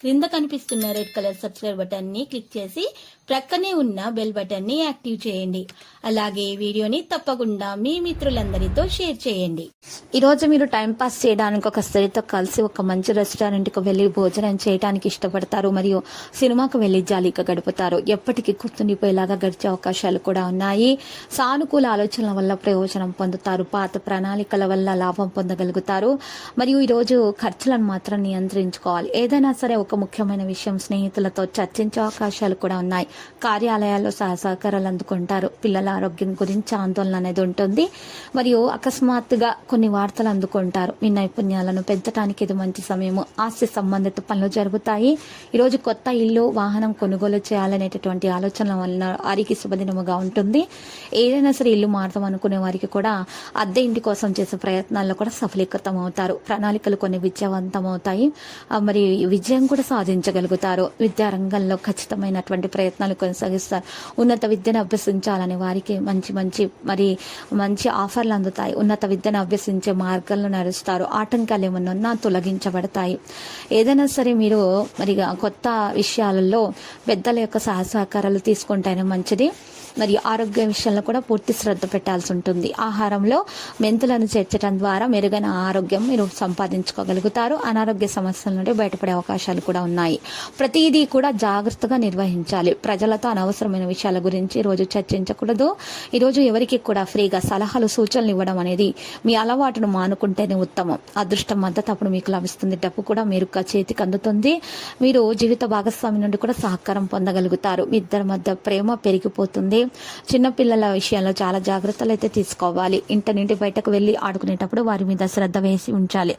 క్రింద కనిపిస్తున్న red colour subscribe బటన్ని క్లిక్ చేసి ప్రక్కనే ఉన్న బెల్ బటన్ని యాక్టివ్ చేయండి. అలాగే వీడియోని తప్పకుండా మీ మిత్రులందరితో షేర్ చేయండి. ఈ రోజు మీరు టైం పాస్ చేయడానికి ఒక స్త్రీతో కలిసి ఒక మంచి రెస్టారెంట్కు వెళ్ళి భోజనం చేయడానికి ఇష్టపడతారు మరియు సినిమాకు వెళ్ళి జాలీగా గడుపుతారు. ఎప్పటికీ గుర్తుండిపోయేలాగా గడిచే అవకాశాలు కూడా ఉన్నాయి. సానుకూల ఆలోచనల వల్ల ప్రయోజనం పొందుతారు. పాత ప్రణాళికల వల్ల లాభం పొందగలుగుతారు. మరియు ఈరోజు ఖర్చులను మాత్రం నియంత్రించుకోవాలి. ఏదైనా సరే ఒక ముఖ్యమైన విషయం స్నేహితులతో చర్చించే అవకాశాలు కూడా ఉన్నాయి. కార్యాలయాల్లో సహ సహకారాలు అందుకుంటారు. పిల్లల ఆరోగ్యం గురించి ఆందోళన అనేది ఉంటుంది. మరియు అకస్మాత్తుగా కొన్ని వార్తలు అందుకుంటారు. మీ నైపుణ్యాలను పెంచడానికి ఇది మంచి సమయము. ఆస్తి సంబంధిత పనులు జరుగుతాయి. ఈరోజు కొత్త ఇల్లు వాహనం కొనుగోలు చేయాలనేటటువంటి ఆలోచనల వలన వారికి శుభదినముగా ఉంటుంది. ఏదైనా సరే ఇల్లు మారుతాం అనుకునే వారికి కూడా అద్దె ఇంటి కోసం చేసే ప్రయత్నాల్లో కూడా సఫలీకృతం అవుతారు ప్రణాళికలు కొన్ని విజయవంతం అవుతాయి మరి విజయం కూడా సాధించగలుగుతారు. విద్యారంగంలో ఖచ్చితమైనటువంటి ప్రయత్నాలు కొనసాగిస్తారు. ఉన్నత విద్యను అభ్యసించాలని వారికి మంచి మంచి మరి మంచి ఆఫర్లు అందుతాయి. ఉన్నత విద్యను అభ్యసించే మార్గాలను నడుస్తారు. ఆటంకాలు ఏమన్నా ఉన్నా తొలగించబడతాయి. ఏదైనా సరే మీరు మరి కొత్త విషయాలలో పెద్దల యొక్క సహసహకారాలు సహకారాలు తీసుకుంటేనే మంచిది. మరి ఆరోగ్య విషయంలో కూడా పూర్తి శ్రద్ధ పెట్టాల్సి ఉంటుంది. ఆహారంలో మెంతులను చేర్చడం ద్వారా మెరుగైన ఆరోగ్యం మీరు సంపాదించుకోగలుగుతారు. అనారోగ్య సమస్యల నుండి బయటపడే అవకాశాలు కూడా ఉన్నాయి. ప్రతిదీ కూడా జాగ్రత్తగా నిర్వహించాలి. ప్రజలతో అనవసరమైన విషయాల గురించి ఈరోజు చర్చించకూడదు. ఈరోజు ఎవరికి కూడా ఫ్రీగా సలహాలు సూచనలు ఇవ్వడం అనేది మీ అలవాటును మానుకుంటేనే ఉత్తమం. అదృష్టం మద్దతు అప్పుడు మీకు లభిస్తుంది. డబ్బు కూడా మీరుగా చేతికి అందుతుంది. మీరు జీవిత భాగస్వామి నుండి కూడా సహకారం పొందగలుగుతారు. మీ ఇద్దరి మధ్య ప్రేమ పెరిగిపోతుంది. చిన్నపిల్లల విషయంలో చాలా జాగ్రత్తలు అయితే తీసుకోవాలి. ఇంటి నుండి బయటకు వెళ్ళి ఆడుకునేటప్పుడు వారి మీద శ్రద్ధ వేసి ఉంచాలి.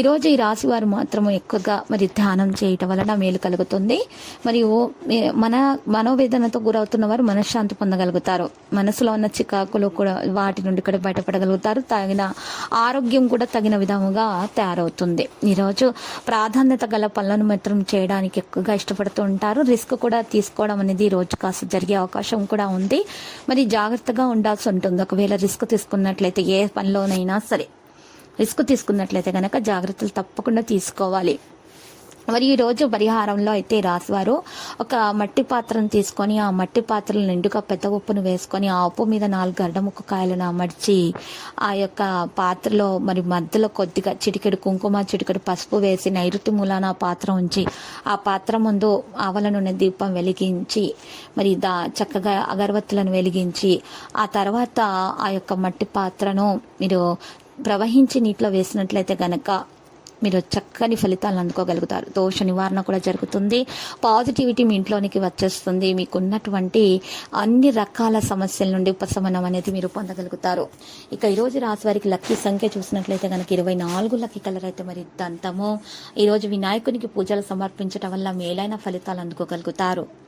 ఈరోజు ఈ రాశి వారు మాత్రం ఎక్కువగా మరి ధ్యానం చేయటం వలన మేలు కలుగుతుంది. మరియు మన మనోవేదనతో గురవుతున్న వారు మనశ్శాంతి పొందగలుగుతారు. మనసులో ఉన్న చికాకులు కూడా వాటి నుండి కూడా బయటపడగలుగుతారు. తగిన ఆరోగ్యం కూడా తగిన విధముగా తయారవుతుంది. ఈరోజు ప్రాధాన్యత గల పనులను మాత్రం చేయడానికి ఎక్కువగా ఇష్టపడుతూ ఉంటారు. రిస్క్ కూడా తీసుకోవడం అనేది ఈ రోజు కాస్త జరిగే అవకాశం కూడా ఉంది. మరి జాగ్రత్తగా ఉండాల్సి ఉంటుంది. ఒకవేళ రిస్క్ తీసుకున్నట్లయితే ఏ పనిలోనైనా సరే. రిస్క్ తీసుకున్నట్లయితే కనుక జాగ్రత్తలు తప్పకుండా తీసుకోవాలి. మరి ఈ రోజు పరిహారంలో అయితే రాసివారు. ఒక మట్టి పాత్రను తీసుకొని ఆ మట్టి పాత్రలు నిండుగా పెద్ద ఉప్పును వేసుకొని ఆ ఉప్పు మీద నాలుగు గడ్డముక్క కాయలను అమర్చి ఆ యొక్క పాత్రలో మరి మధ్యలో కొద్దిగా చిటికెడు కుంకుమ చిటికెడు పసుపు వేసి నైరుతి మూలాన ఆ పాత్ర ఉంచి ఆ పాత్ర ముందు ఆవల నూనె దీపం వెలిగించి మరి దా చక్కగా అగరవత్తులను వెలిగించి ఆ తర్వాత ఆ యొక్క మట్టి పాత్రను మీరు ప్రవహించి నీటిలో వేసినట్లయితే గనక మీరు చక్కని ఫలితాలను అందుకోగలుగుతారు. దోష నివారణ కూడా జరుగుతుంది. పాజిటివిటీ మీ ఇంట్లోనికి వచ్చేస్తుంది. మీకున్నటువంటి అన్ని రకాల సమస్యల నుండి ఉపశమనం అనేది మీరు పొందగలుగుతారు. ఇక ఈరోజు రాశి వారికి లక్కీ సంఖ్య చూసినట్లయితే కనుక ఇరవై నాలుగు లక్కీ కలర్ అయితే మరి దంతము. ఈరోజు వినాయకునికి పూజలు సమర్పించడం వల్ల మేలైన ఫలితాలు అందుకోగలుగుతారు.